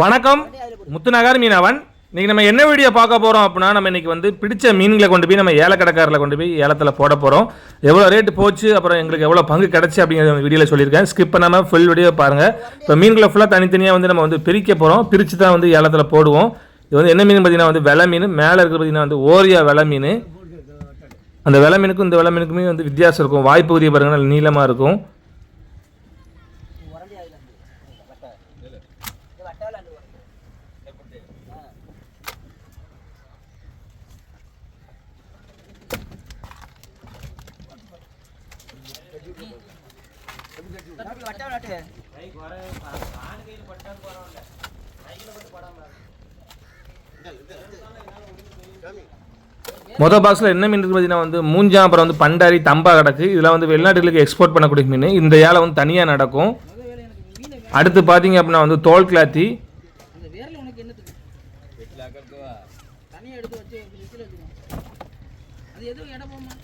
வணக்கம். முத்துநகர் மீனவன். இன்னைக்கு நம்ம என்ன வீடியோ பார்க்க போகிறோம் அப்படின்னா நம்ம இன்னைக்கு வந்து பிடிச்ச மீன்களை கொண்டு போய் நம்ம ஏலக்கடைக்காரில் கொண்டு போய் ஏலத்தில் போட போகிறோம் எவ்வளோ ரேட்டு போச்சு அப்புறம் எங்களுக்கு எவ்வளோ பங்கு கிடச்சி அப்படிங்கிற வீடியோவில் சொல்லியிருக்கேன். ஸ்கிப் பண்ணாமல் ஃபுல் வீடியோ பாருங்கள் இப்போ மீன்களை ஃபுல்லாக தனித்தனியாக வந்து நம்ம வந்து பிரிக்க போகிறோம் பிரித்து தான் வந்து ஏலத்தில் போடுவோம். இது வந்து என்ன மீன் பார்த்தீங்கன்னா வந்து வெலை மீன். மேலே இருக்கிற பார்த்தீங்கன்னா வந்து ஓரியா வெலை மீன். அந்த வெலை மீனுக்கும் இந்த வெலை மீனுக்குமே வந்து வித்தியாசம் இருக்கும். வாய்ப்பகுதியை பாருங்க நல்ல நீளமாக இருக்கும். மொதல் பாக்ஸில் என்ன மீன் இருக்குது பார்த்தீங்கன்னா வந்து மூஞ்சா அப்புறம் வந்து பண்டாரி தம்பா கிடக்கு. இதெல்லாம் வந்து வெளிநாட்டுகளுக்கு எக்ஸ்போர்ட் பண்ணக்கூடிய மீன். இந்த ஏலை வந்து தனியாக நடக்கும். அடுத்து பார்த்தீங்க அப்படின்னா வந்து தோல் கிளாத்தி. அந்த வேர்ல உனக்கு என்னத்துக்கு தனியா எடுத்து வச்சு ஃப்ரிட்ஜில் வச்சுக்கணும் அது எதுவும் இடம் போமா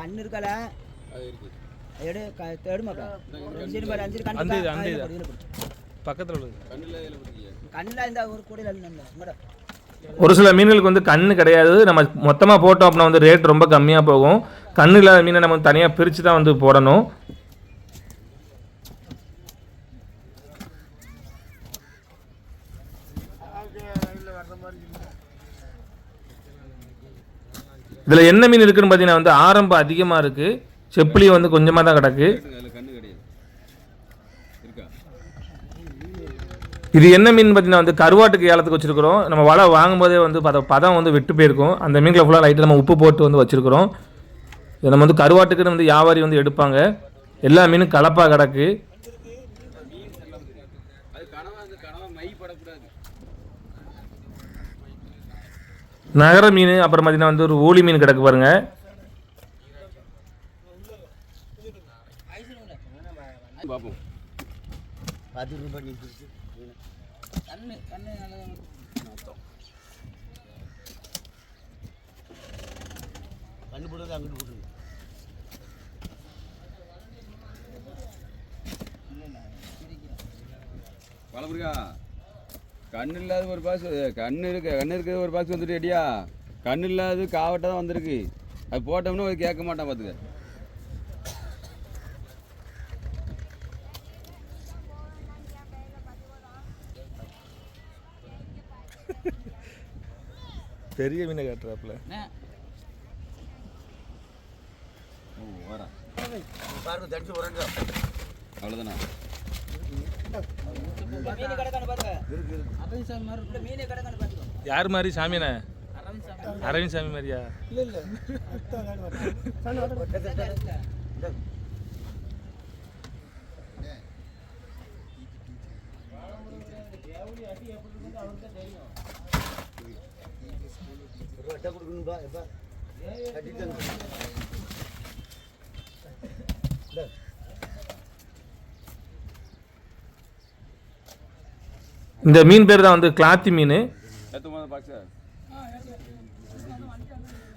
கண்ணு இருக்கல. எடு. பக்கத்தில் ஒரு சில மீன்களுக்கு வந்து கண்ணு கிடையாது. நம்ம மொத்தமாக போட்டோம் அப்படின்னா வந்து ரேட் ரொம்ப கம்மியாக போகும். கண்ணு இல்லாத மீனை நம்ம தனியாக பிரித்து தான் வந்து போடணும். இதில் என்ன மீன் இருக்குன்னு பார்த்தீங்கன்னா வந்து ஆரம்பம் அதிகமாக இருக்குது செப்பிலி வந்து கொஞ்சமாக தான் கிடக்கு. இது என்ன மீன் பார்த்தீங்கன்னா வந்து கருவாட்டுக்கு ஏலத்துக்கு வச்சிருக்கிறோம். நம்ம வலை வாங்கும்போதே வந்து பத பதம் வந்து விட்டு போயிருக்கும். அந்த மீன்களை ஃபுல்லாக லைட்டாக நம்ம உப்பு போட்டு வந்து வச்சிருக்கிறோம். இதை நம்ம வந்து கருவாட்டுக்குன்னு வந்து வியாபாரி வந்து எடுப்பாங்க. எல்லா மீனும் கலப்பாக கிடக்கு. நகர மீன் அப்புறம் பார்த்தீங்கன்னா வந்து ஒரு ஊளி மீன் கிடக்கு பாருங்கள் பத்து ரூபாய் நிற்கிது கண்ணு கண்ணு நல்லதா கண்ணு போடுறது அங்கிட்டு போட்டுருங்க. வளமுருகா கண்ணு இல்லாத ஒரு பாக்ஸ் கண்ணு இருக்கு கண்ணு இருக்கிற ஒரு பாக்ஸ் வந்துட்டு அடியா கண்ணு இல்லாத காவட்டை தான் வந்திருக்கு. அது போட்டோம்னா அது கேட்க மாட்டான் பார்த்துக்க பெரிய மீனை காட்டுறாப்புல. பாருங்க தடிச்சு உரங்க அவ்வளோதானா யார் மாதிரி சாமியானே அரவிந்த் சாமி. அரவிந்த் சாமி மாதிரியா? கொடுக்கணும்பா எப்பா. இந்த. மீன் பேர் தான் வந்து கிளாத்தி மீன். எத்தனை மாதம் பாக்ஸா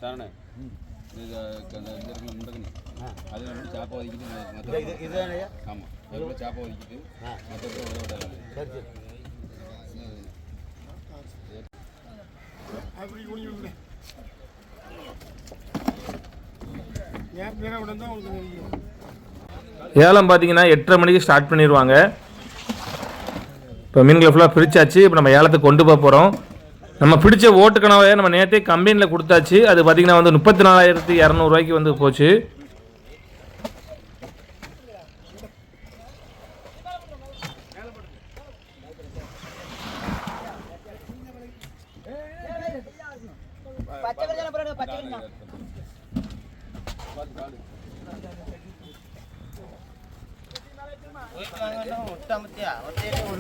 தானே இது அந்த இந்த இடத்துல முண்டக்கணி அதில் மட்டும் சாப்பா ஒதுக்கிட்டு மற்ற இது இதுதானே ஆமாம் அதில் சாப்பா ஒதுக்கிட்டு மற்ற விட விடாது சரி சரி ஏலம் பார்த்தீங்கன்னா எட்டரை மணிக்கு ஸ்டார்ட் பண்ணிடுவாங்க இப்போ மீன்களை ஃபுல்லாக பிரித்தாச்சு இப்போ நம்ம ஏலத்தை கொண்டு போக போகிறோம் நம்ம பிடிச்ச ஓட்டுக்கணவை நம்ம நேற்றே கம்பெனியில் கொடுத்தாச்சு. அது பார்த்தீங்கன்னா வந்து முப்பத்தி நாலாயிரத்தி இரநூறுவாய்க்கு வந்து போச்சு கல்யாணம் பாருங்க பச்சை கல்யாணம்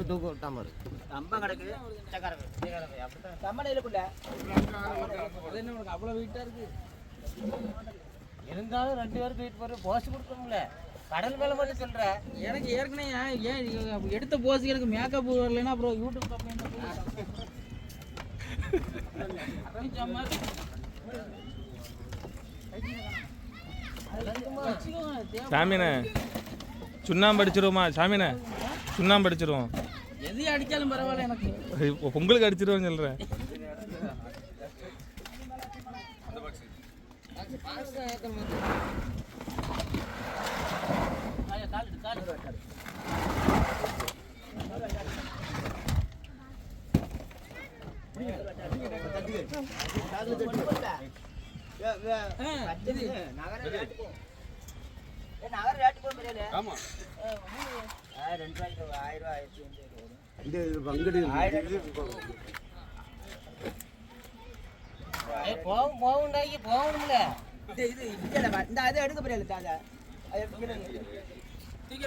ஒரு தூக்கம் விட்டாம கம்பா கிடக்கு. கம்மனையிலுக்குள்ள அது என்ன உனக்கு அவ்வளோ வெயிட்டாக இருக்கு? இருந்தாலும் ரெண்டு பேருக்கு வீட்டு போகிற போஸ்ட் கொடுக்கணும்ல. கடல் மேல மட்டும் சொல்ற. எனக்கு ஏற்கனவே ஏன் எடுத்த போஸுக்கு எனக்கு மேக்கப் வரலைன்னா அப்புறம் யூடியூப் கம்ப்ளைண்ட் சாமிண்ணே. சுண்ணாம்பு அடிச்சிருவோமா? சாமிண்ணே. சுண்ணாம்பு அடிச்சிருவோம். எதையும் அடிச்சாலும் பரவாயில்ல எனக்கு. இப்போ பொங்கலுக்கு அடிச்சிருவேன்னு சொல்கிறேன். நகர. ஆமா. ரெண்டு ரூபாய்க்கு ஆயிரம் ரூபாய் ஆயிரத்தி ஐநூறு வரும். ஆயிரம் போகும் போகும்டாக்கி போகணும்ல இது இது இல்ல, இந்த அதை எடுக்க பெரியலே, இந்த அதை. தூக்கி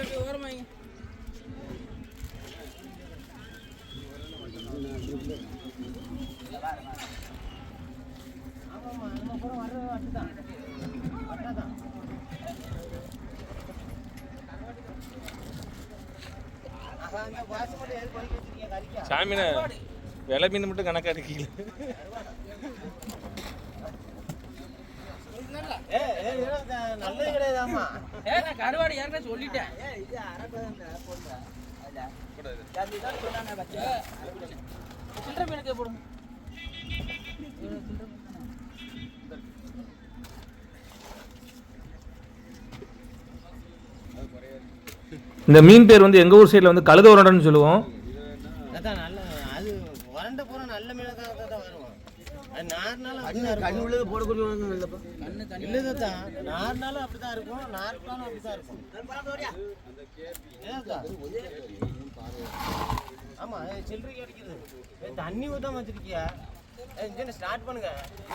ஆமாம்மா, நம்ம கூட வர்றது வட்டுதான். வட்டாதான். சாமிண்ணே விலை மீன் மட்டும் கணக்காக இருக்கீங்களே நல்லது நான் கருவாடு ஏற்கனவே சொல்லிட்டேன். சில்லறை மீனுக்கு போடுங்க சில்லறை மீன் தானே? இந்த மீன் பேர் வந்து எங்கள் ஊர் சைடில் வந்து கழுத உரண்டன்னு சொல்லுவோம்? ஆமா சில்லறைக்கு அடிக்குது ஏ, தண்ணி ஊத்தாம வச்சிருக்கியா? ஸ்டார்ட் பண்ணுங்க.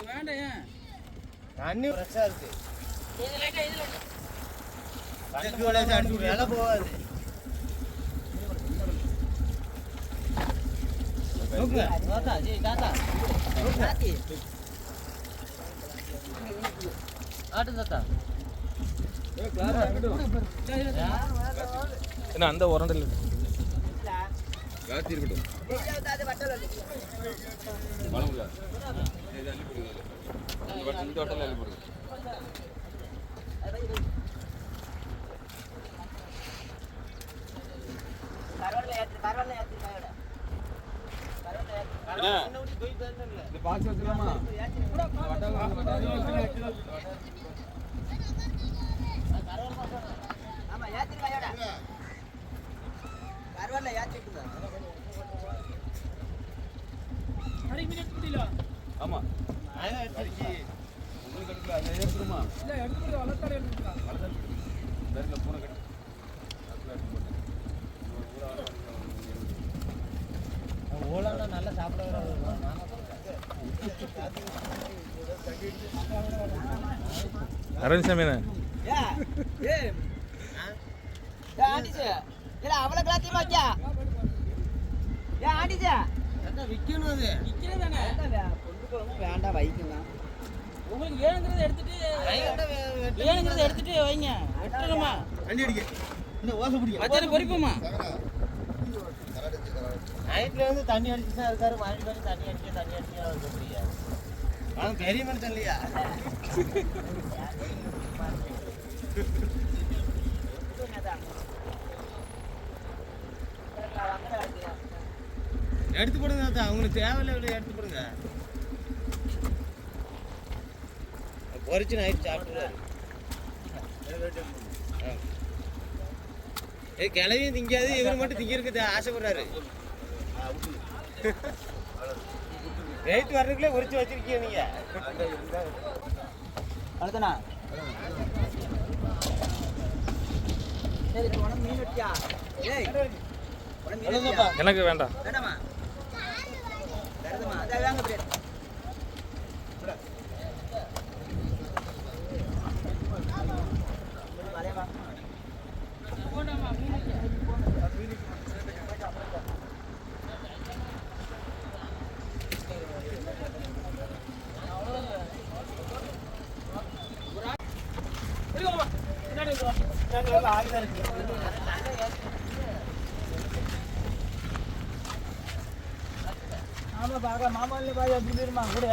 வேண்டாம் தண்ணி ஃப்ரெஷ்ஷாக இருக்கு இது லைட்டா இது லைட்டா கண்ணு விலை போகாது தாத்தா ஜி தாத்தா ஆட்டு தாத்தா அந்த உரண்டல்? காத்தி இருக்கட்டும் இந்த இந்த வட்டல அள்ளி போடுங்க இந்த பாக்ஸ் வச்சுக்கலாமா ஆமா ஏத்து கையோட. கருவாடுல ஏத்திட்டுங்க. ஆமா அதான் எடுத்துருச்சு. உங்களுக்கு எடுக்கல அதை எடுத்துருமா வளர்த்தா பேர்ல பூனை கட்டு அதுல எடுத்து போட்டு. ஓலெல்லாம் நல்லா சாப்பிட வர அரவிந்த். இல்ல, அவ்வளவு கிளாத்தையும் வைக்க. ஏ, ஆண்டிச்சு. விற்கணும் அது? நிக்கிறது தானே வேண்டாம், கொண்டு வைக்கலாம் உங்களுக்கு வேணுங்கிறத எடுத்துட்டு வேணுங்கிறத எடுத்துட்டு வைங்க. வெட்டணுமா வண்டி அடிக்க இந்த ஓசை பிடிக்க வச்சாரு பொறிப்போமா? நைட்ல வந்து தண்ணி அடிச்சு தான் இருக்காரு மாறி மாறி தண்ணி அடிக்க தண்ணி அடிக்க இருக்க முடியாது அவன் பெரிய மனுஷன் இல்லையா? எடுத்து போடுங்க தாத்தா அவங்களுக்கு தேவையில்லை இவ்வளோ எடுத்து போடுங்க. பொறிச்சு நைட்டு சாப்பிட்டுருவாரு. ஏ கிளவியும் திங்காது இவர் மட்டும் திங்கிருக்கு ஆசைப்படுறாரு. ரேட் வர்றதுக்குள்ளே உரிச்சு வச்சிருக்கீங்க நீங்க. வெட்டியா? எனக்கு வேண்டாம் வேண்டாமா ஆமாம் பாக்கா மாமாவில் பாய் அப்படி இருமா கூட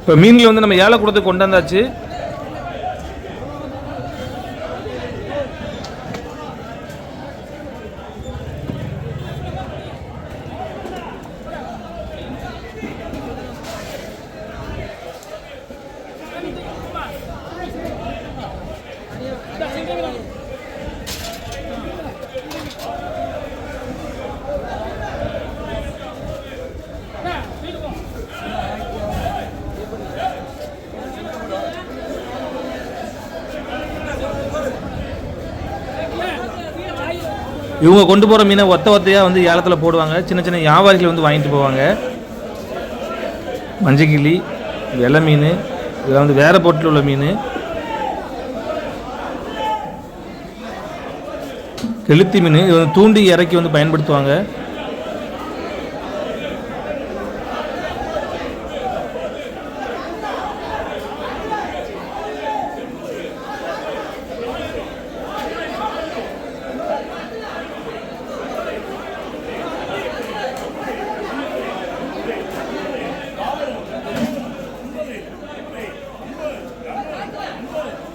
இப்போ மீன்களை வந்து நம்ம ஏழை கொடுத்து கொண்டாந்தாச்சு இவங்க கொண்டு போகிற மீனை ஒத்த ஒத்தையாக வந்து ஏலத்தில் போடுவாங்க. சின்ன சின்ன வியாபாரிகள் வந்து வாங்கிட்டு போவாங்க. மஞ்சக்கிளி வெள்ளை மீன் இதெல்லாம் வந்து வேறு போட்டில் உள்ள மீன். கெளுத்தி மீன் இது வந்து தூண்டி இறக்கி வந்து பயன்படுத்துவாங்க.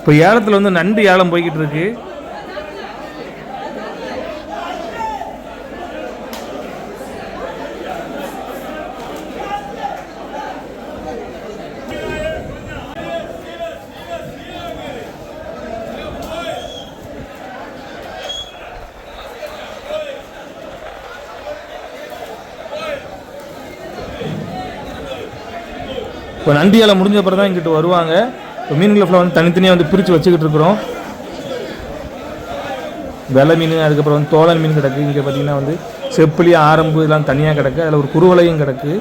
இப்போ ஏலத்தில் வந்து நண்டு ஏலம் போய்கிட்டு இருக்கு. இப்போ நண்டு ஏலம் முடிஞ்ச அப்புறம் தான் இங்கிட்டு வருவாங்க. இப்போ மீன்களை ஃபுல்லாக வந்து தனித்தனியாக வந்து பிரித்து வச்சுக்கிட்டு இருக்கிறோம். வெள்ளை மீன் அதுக்கப்புறம் வந்து தோளன் மீன் கிடக்கு. இங்கே பார்த்தீங்கன்னா வந்து செப்பிலி ஆரம்பு இதெல்லாம் தனியாக கிடக்கு. அதில் ஒரு குறுவலையும் கிடக்கு.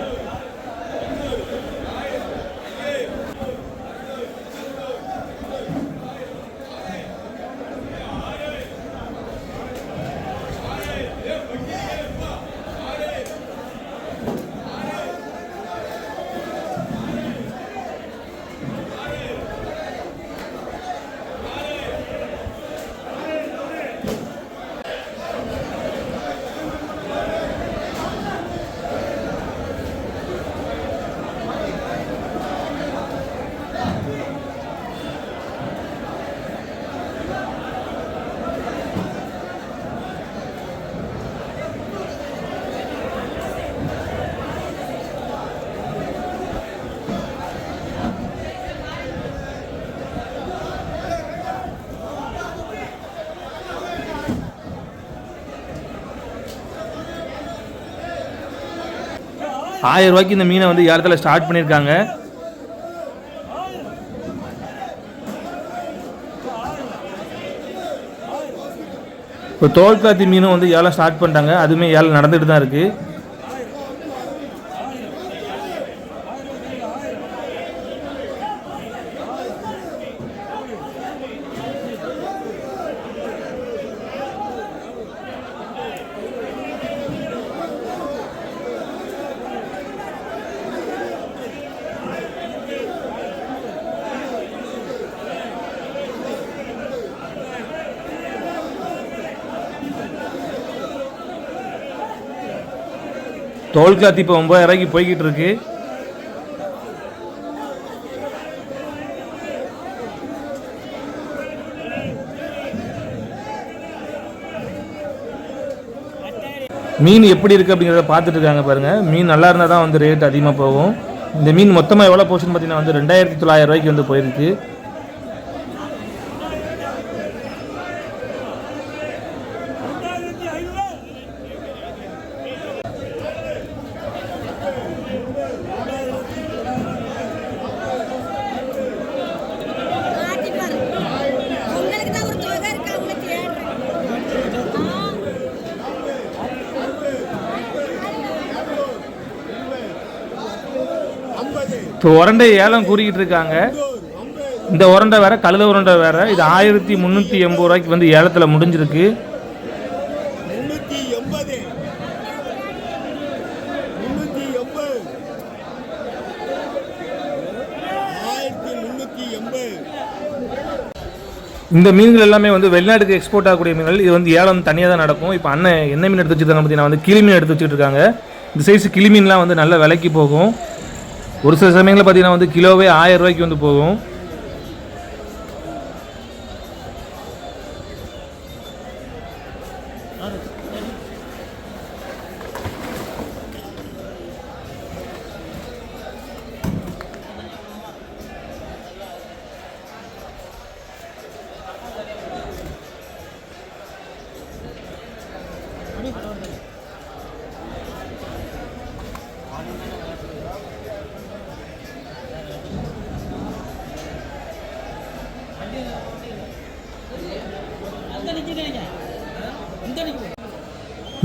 ஆயிரம் ரூபாய்க்கு இந்த மீனை வந்து ஏலத்தில் ஸ்டார்ட் பண்ணியிருக்காங்க? இப்போ தோல்காத்தி மீனும் வந்து ஏலம் ஸ்டார்ட் பண்ணிட்டாங்க. அதுவுமே ஏலம் நடந்துட்டு தான் இருக்குது தோல் கிளாத் இப்போ ஒன்பதாயிரம் போய்கிட்டு இருக்கு. மீன் எப்படி இருக்குது அப்படிங்கிறத பார்த்துட்டு இருக்காங்க பாருங்கள் மீன் நல்லா இருந்தால் தான் வந்து ரேட் அதிகமாக போகும். இந்த மீன் மொத்தமாக எவ்வளோ போச்சுன்னு பார்த்தீங்கன்னா வந்து ரெண்டாயிரத்தி தொள்ளாயிரம் ரூபாய்க்கு வந்து போயிருக்கு மாத்தி பாரு. உங்களுக்கு தான் ஒரு தொகை இருக்கு, அவங்க தேடுறேன். இப்போ உரண்டை ஏலம் கூறிக்கிட்டு இருக்காங்க. இந்த உரண்டை வேற கழுத உரண்டை வேற இது ஆயிரத்தி முந்நூற்றி எண்பது ரூபாய்க்கு வந்து ஏலத்தில் முடிஞ்சிருக்கு. இந்த மீன்கள் எல்லாமே வந்து வெளிநாட்டுக்கு எக்ஸ்போர்ட் ஆகக்கூடிய மீன்கள். இது வந்து ஏலம் தனியாக தான் நடக்கும். இப்போ அண்ணன் என்ன மீன் எடுத்து வச்சுருக்காங்க பார்த்தீங்கன்னா வந்து கிளி மீன் எடுத்து வச்சுட்டு இருக்காங்க. இந்த சைஸ் கிளி மீன்லாம் வந்து நல்ல விலைக்கு போகும். ஒரு சில சமயங்களில் பார்த்தீங்கன்னா வந்து கிலோவே ஆயிரம் ரூபாய்க்கு வந்து போகும்.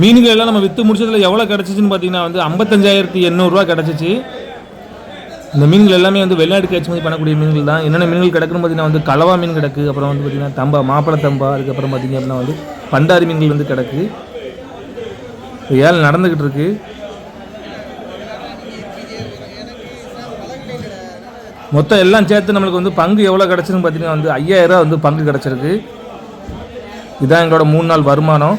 மீன்கள் எல்லாம் நம்ம விற்று முடிச்சதில் எவ்வளோ கிடச்சிச்சின்னு பார்த்தீங்கன்னா வந்து ஐம்பத்தஞ்சாயிரத்தி எண்ணூறுரூவா கிடச்சிச்சு. இந்த மீன்கள் எல்லாமே வந்து வெளிநாட்டு ஏற்றுமதி பண்ணக்கூடிய மீன்கள் தான். என்னென்ன மீன்கள் கிடக்குன்னு பார்த்தீங்கன்னா வந்து கலவா மீன் கிடக்கு அப்புறம் வந்து பார்த்தீங்கன்னா தம்பா மாப்பிள தம்பா அதுக்கப்புறம் பார்த்திங்க அப்படின்னா வந்து பண்டாரி மீன்கள் வந்து கிடக்கு. ஏழை நடந்துக்கிட்டு இருக்கு. மொத்தம் எல்லாம் சேர்த்து நம்மளுக்கு வந்து பங்கு எவ்வளோ கிடச்சிருன்னு பார்த்தீங்கன்னா வந்து ஐயாயிரம் ரூபா வந்து பங்கு கிடச்சிருக்கு. இதுதான் எங்களோட மூணு நாள் வருமானம்.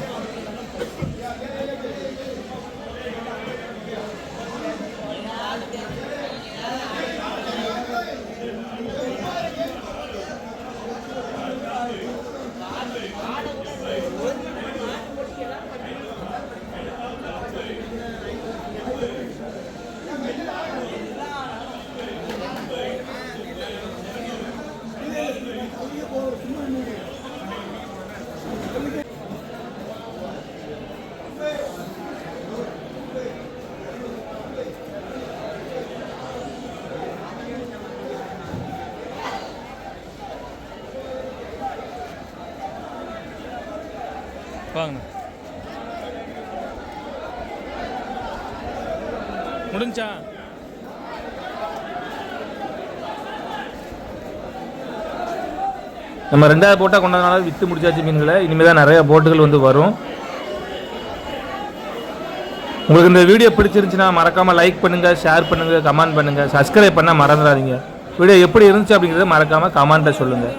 வாங்க. முடிஞ்சா? நம்ம ரெண்டாவது போட்டால் கொண்டதுனால விற்று முடிச்சாச்சு மீன்களை. இனிமேல் தான் நிறைய போட்டுகள் வந்து வரும். உங்களுக்கு இந்த வீடியோ பிடிச்சிருந்துச்சுன்னா மறக்காமல் லைக் பண்ணுங்கள் ஷேர் பண்ணுங்கள் கமெண்ட் பண்ணுங்கள் சப்ஸ்கிரைப் பண்ண மறந்துடாதீங்க. வீடியோ எப்படி இருந்துச்சு அப்படிங்கிறத மறக்காமல் கமெண்ட்டை சொல்லுங்கள்